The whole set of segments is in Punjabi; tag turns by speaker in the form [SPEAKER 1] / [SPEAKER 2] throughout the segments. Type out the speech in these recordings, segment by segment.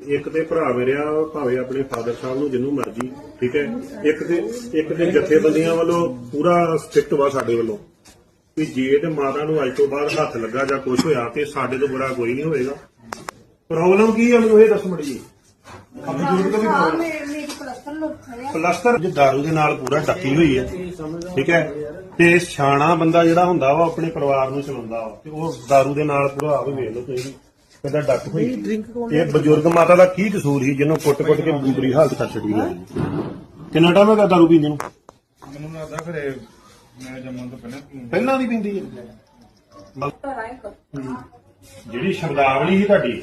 [SPEAKER 1] ਇੱਕ ਤੇ ਭਰਾ ਮੇਰਿਆ ਭਾਵੇਂ ਆਪਣੇ ਫਾਦਰ ਸਾਹਿਬ ਨੂੰ ਜਿੰਨੂੰ ਮਰਜ਼ੀ ਠੀਕ ਹੈ? ਇੱਕ ਤੇ ਇੱਕ ਤੇ ਜਥੇਬੰਦੀਆਂ ਵੱਲੋਂ ਪੂਰਾ ਸਟ੍ਰਿਕਟ ਵਾ ਸਾਡੇ ਵੱਲੋਂ। ਵੀ ਜੇ ਤੇ ਮਾਤਾ ਨੂੰ ਅੱਜ ਤੋਂ ਬਾਅਦ ਹੱਥ ਲੱਗਾ ਜਾਂ ਕੁਝ ਹੋਇਆ ਤੇ ਸਾਡੇ ਤੋਂ ਬੜਾ ਕੋਈ ਨਹੀਂ ਹੋਏਗਾ ਪ੍ਰੋਬਲਮ ਕੀ ਹੈ ਮੈਨੂੰ ਇਹ ਦੱਸ ਮੜੀ
[SPEAKER 2] ਪਲਸਤਰ
[SPEAKER 1] ਜੇ ਦਾਰੂ ਦੇ ਨਾਲ ਪੂਰਾ ਡੱਕੀ ਹੋਈ ਹੈ ਠੀਕ ਹੈ? ਤੇ ਸਿਆਣਾ ਬੰਦਾ ਜਿਹੜਾ ਹੁੰਦਾ ਵਾ ਆਪਣੇ ਪਰਿਵਾਰ ਨੂੰ ਚਲਾਉਂਦਾ ਵਾ। ਤੇ ਉਹ ਦਾਰੂ ਦੇ ਨਾਲ ਪੂਰਾ ਆਪ ਵੇਖ ਲਓ ਤੁਸੀਂ ਕਿਦਾਂ ਡੱਕ ਹੋਈ। ਇਹ ਬਜ਼ੁਰਗ ਮਾਤਾ ਦਾ ਕੀ ਕਸੂਰ ਸੀ ਜਿਹਨੂੰ ਕੁੱਟ-ਕੁੱਟ ਕੇ ਬੁਰੀ ਹਾਲਤ ਕਰ ਛੱਡੀ ਹੈ? ਕਿੰਨਾ ਟਾਈਮ ਹੋ ਗਿਆ ਦਾਰੂ ਪੀਂਦੇ ਨੂੰ?
[SPEAKER 3] ਮੈਨੂੰ ਲੱਗਦਾ ਖਰੇ ਮੈਂ ਜੰਮਣ ਤੋਂ ਪਹਿਲਾਂ।
[SPEAKER 1] ਪਹਿਲਾਂ ਦੀ ਪੀਂਦੀ ਹੈ। ਜਿਹੜੀ ਸ਼ਬਦਾਵਲੀ ਸੀ ਤੁਹਾਡੀ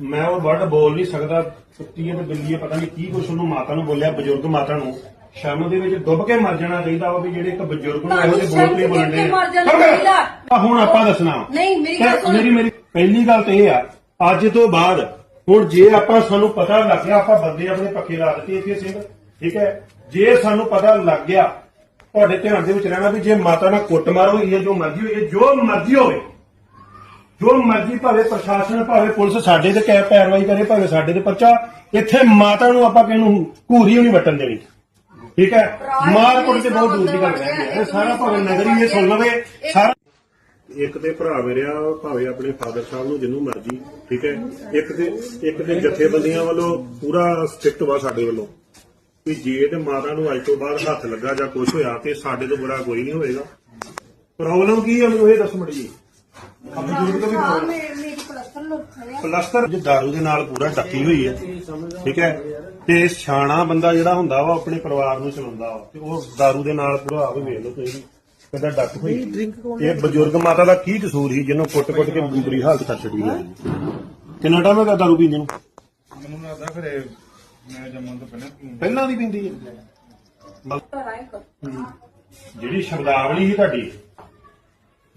[SPEAKER 1] ਮੈਂ ਉਹ ਵਰਡ ਬੋਲ ਨਹੀਂ ਸਕਦਾ ਕੁੱਤੀ ਹੈ ਤੇ ਬਿੱਲੀ ਹੈ ਪਤਾ ਨਹੀਂ ਕੀ ਕੁਛ ਉਹਨੂੰ ਮਾਤਾ ਨੂੰ ਬੋਲਿਆ ਬਜ਼ੁਰਗ ਮਾਤਾ ਨੂੰ। ਸ਼ਰਮ ਦੇ ਵਿੱਚ ਡੁੱਬ ਕੇ ਮਰ ਜਾਣਾ ਚਾਹੀਦਾ ਵਾ ਵੀ ਜਿਹੜੇ ਇੱਕ ਬਜ਼ੁਰਗ ਨੂੰ ਇਹੋ ਜਿਹੇ ਬੋਲ ਕੇ ਬੋਲਣ ਹੁਣ ਆਪਾਂ ਦੱਸਣਾ।
[SPEAKER 2] ਨਹੀਂ, ਮੇਰੀ ਗੱਲ
[SPEAKER 1] ਤੇ
[SPEAKER 2] ਸੁਣ।
[SPEAKER 1] ਮੇਰੀ ਮੇਰੀ ਪਹਿਲੀ ਗੱਲ ਤੇ ਇਹ ਆ ਅੱਜ ਤੋਂ ਬਾਅਦ ਹੁਣ ਜੇ ਆਪਾਂ ਸਾਨੂੰ ਪਤਾ ਲੱਗ ਗਿਆ ਆਪਾਂ ਬੰਦੇ ਆਪਣੇ ਪੱਕੇ ਲਾ ਦਿੱਤੇ ਇੱਥੇ ਸਿੰਘ ਠੀਕ ਹੈ? ਜੇ ਸਾਨੂੰ ਪਤਾ ਲੱਗ ਗਿਆ ਤੁਹਾਡੇ ਧਿਆਨ ਦੇ ਵਿੱਚ ਰਹਿਣਾ ਵੀ ਜੇ ਮਾਤਾ ਨਾਲ ਕੁੱਟਮਾਰ ਹੋਈ ਹੈ ਜੋ ਮਰਜ਼ੀ ਹੋਈ ਹੈ ਜੋ ਮਰਜ਼ੀ ਹੋਵੇ ਜੋ ਮਰਜ਼ੀ ਭਾਵੇਂ ਪ੍ਰਸ਼ਾਸਨ ਭਾਵੇਂ ਪੁਲਿਸ ਸਾਡੇ ਤੇ ਕੈ ਪੈਰਵਾਈ ਕਰੇ ਭਾਵੇਂ ਸਾਡੇ ਤੇ ਪਰਚਾ ਇੱਥੇ ਮਾਤਾ ਨੂੰ ਆਪਾਂ ਕਿਹਨੂੰ ਘੂਰੀ ਨਹੀਂ ਵਟਣ ਦੇਣੀ ਠੀਕ ਹੈ? ਮਾਰ ਕੁੱਟ ਤੇ ਬਹੁਤ ਦੂਰ ਦੀ ਗੱਲ ਰਹਿ ਗਈ ਇਹ ਸਾਰਾ ਭਾਵੇਂ ਨਗਰੀ ਇਹ ਸੁਣ ਲਵੇ ਸਾਰਾ ਇੱਕ ਤੇ ਭਰਾ ਮੇਰਿਆ ਭਾਵੇਂ ਆਪਣੇ ਫਾਦਰ ਸਾਹਿਬ ਨੂੰ ਜਿੰਨੂੰ ਮਰਜ਼ੀ ਠੀਕ ਹੈ? ਇੱਕ ਤੇ ਇੱਕ ਤੇ ਜਥੇਬੰਦੀਆਂ ਵੱਲੋਂ ਪੂਰਾ ਸਟ੍ਰਿਕਟ ਵਾ ਸਾਡੇ ਵੱਲੋਂ ਵੀ ਜੇ ਤੇ ਮਾਤਾ ਨੂੰ ਅੱਜ ਤੋਂ ਬਾਅਦ ਹੱਥ ਲੱਗਾ ਜਾਂ ਕੁਝ ਹੋਇਆ ਤੇ ਸਾਡੇ ਤੋਂ ਬੜਾ ਕੋਈ ਨਹੀਂ ਹੋਏਗਾ ਪ੍ਰੋਬਲਮ ਕੀ ਹੈ ਮੈਨੂੰ ਇਹ ਦੱਸ ਮੜੀ ਜੀ।
[SPEAKER 2] ਪਲਸਤਰ
[SPEAKER 1] ਜੇ ਦਾਰੂ ਦੇ ਨਾਲ ਪੂਰਾ ਡੱਕੀ ਹੋਈ ਹੈ ਠੀਕ ਹੈ? ਤੇ ਸਿਆਣਾ ਬੰਦਾ ਜਿਹੜਾ ਹੁੰਦਾ ਵਾ ਆਪਣੇ ਪਰਿਵਾਰ ਨੂੰ ਚਲਾਉਂਦਾ ਵਾ ਤੇ ਉਹ ਦਾਰੂ ਦੇ ਨਾਲ ਪੂਰਾ ਆਪ ਵੇਖ ਲਓ ਤੁਸੀਂ। ਕਿਦਾਂ ਡੱਕ ਹੋਈ। ਇਹ ਬਜ਼ੁਰਗ ਮਾਤਾ ਦਾ ਕੀ ਕਸੂਰ ਸੀ ਜਿਹਨੂੰ ਕੁੱਟ-ਕੁੱਟ ਕੇ ਬੁਰੀ ਹਾਲਤ ਕਰ ਛੱਡੀ ਹੈ? ਕਿੰਨਾ ਟਾਈਮ ਹੋ ਗਿਆ ਦਾਰੂ ਪੀਂਦੇ ਨੂੰ?
[SPEAKER 3] ਮੈਨੂੰ ਲੱਗਦਾ ਖਰੇ ਮੈਂ ਜੰਮਣ ਤੋਂ ਪਹਿਲਾਂ ਪੀਂਦਾ।
[SPEAKER 1] ਪਹਿਲਾਂ ਦੀ ਪੀਂਦੀ ਹੈ ਜਿਹੜੀ ਸ਼ਬਦਾਵਲੀ ਸੀ ਤੁਹਾਡੀ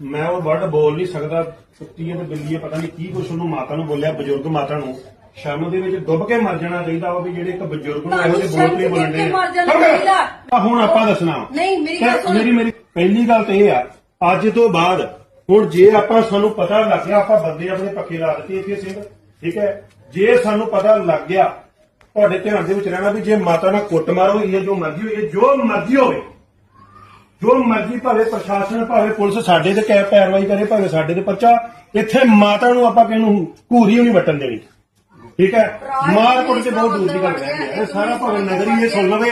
[SPEAKER 1] ਮੈਂ ਉਹ ਵਰਡ ਬੋਲ ਨਹੀਂ ਸਕਦਾ ਕੁੱਤੀ ਹੈ ਤੇ ਬਿੱਲੀ ਹੈ ਪਤਾ ਨਹੀਂ ਕੀ ਕੁਛ ਉਹਨੂੰ ਮਾਤਾ ਨੂੰ ਬੋਲਿਆ ਬਜ਼ੁਰਗ ਮਾਤਾ ਨੂੰ। ਸ਼ਰਮ ਦੇ ਵਿੱਚ ਡੁੱਬ ਕੇ ਮਰ ਜਾਣਾ ਚਾਹੀਦਾ ਵਾ ਵੀ ਜਿਹੜੇ ਇੱਕ ਬਜ਼ੁਰਗ ਨੂੰ ਇਹੋ ਜਿਹੇ ਬੋਲ ਕੇ ਬੋਲਣ ਦੇ
[SPEAKER 2] ਮਰ ਜਾਣਾ ਚਾਹੀਦਾ।
[SPEAKER 1] ਆ ਹੁਣ ਆਪਾਂ ਦੱਸਣਾ।
[SPEAKER 2] ਨਹੀਂ, ਮੇਰੀ ਗੱਲ
[SPEAKER 1] ਤੇ
[SPEAKER 2] ਸੁਣ।
[SPEAKER 1] ਮੇਰੀ ਮੇਰੀ ਪਹਿਲੀ ਗੱਲ ਤੇ ਇਹ ਆ ਅੱਜ ਤੋਂ ਬਾਅਦ ਹੁਣ ਜੇ ਆਪਾਂ ਸਾਨੂੰ ਪਤਾ ਲੱਗ ਗਿਆ ਆਪਾਂ ਬੰਦੇ ਆਪਣੇ ਪੱਕੇ ਲਾ ਦਿੱਤੇ ਇੱਥੇ ਸਿੰਘ ਠੀਕ ਹੈ? ਜੇ ਸਾਨੂੰ ਪਤਾ ਲੱਗ ਗਿਆ ਤੁਹਾਡੇ ਧਿਆਨ ਦੇ ਵਿੱਚ ਰਹਿਣਾ ਵੀ ਜੇ ਮਾਤਾ ਨਾਲ ਕੁੱਟਮਾਰ ਹੋਈ ਹੈ ਜੋ ਮਰਜ਼ੀ ਹੋਈ ਹੈ ਜੋ ਮਰਜ਼ੀ ਹੋਵੇ ਜੋ ਮਰਜ਼ੀ ਭਾਵੇਂ ਪ੍ਰਸ਼ਾਸਨ ਭਾਵੇਂ ਪੁਲਿਸ ਸਾਡੇ ਤੇ ਕੈ ਪੈਰਵਾਈ ਕਰੇ ਭਾਵੇਂ ਸਾਡੇ ਤੇ ਪਰਚਾ ਇੱਥੇ ਮਾਤਾ ਨੂੰ ਆਪਾਂ ਕਿਹਨੂੰ ਘੂਰੀ ਨਹੀਂ ਵਟਣ ਦੇਣੀ ਠੀਕ ਹੈ? ਮਾਰ ਕੁੱਟ ਤੇ ਬਹੁਤ ਦੂਰ ਦੀ ਗੱਲ ਰਹਿ ਗਈ ਇਹ ਸਾਰਾ ਭਾਵੇਂ ਨਗਰੀ ਇਹ ਸੁਣ ਲਵੇ।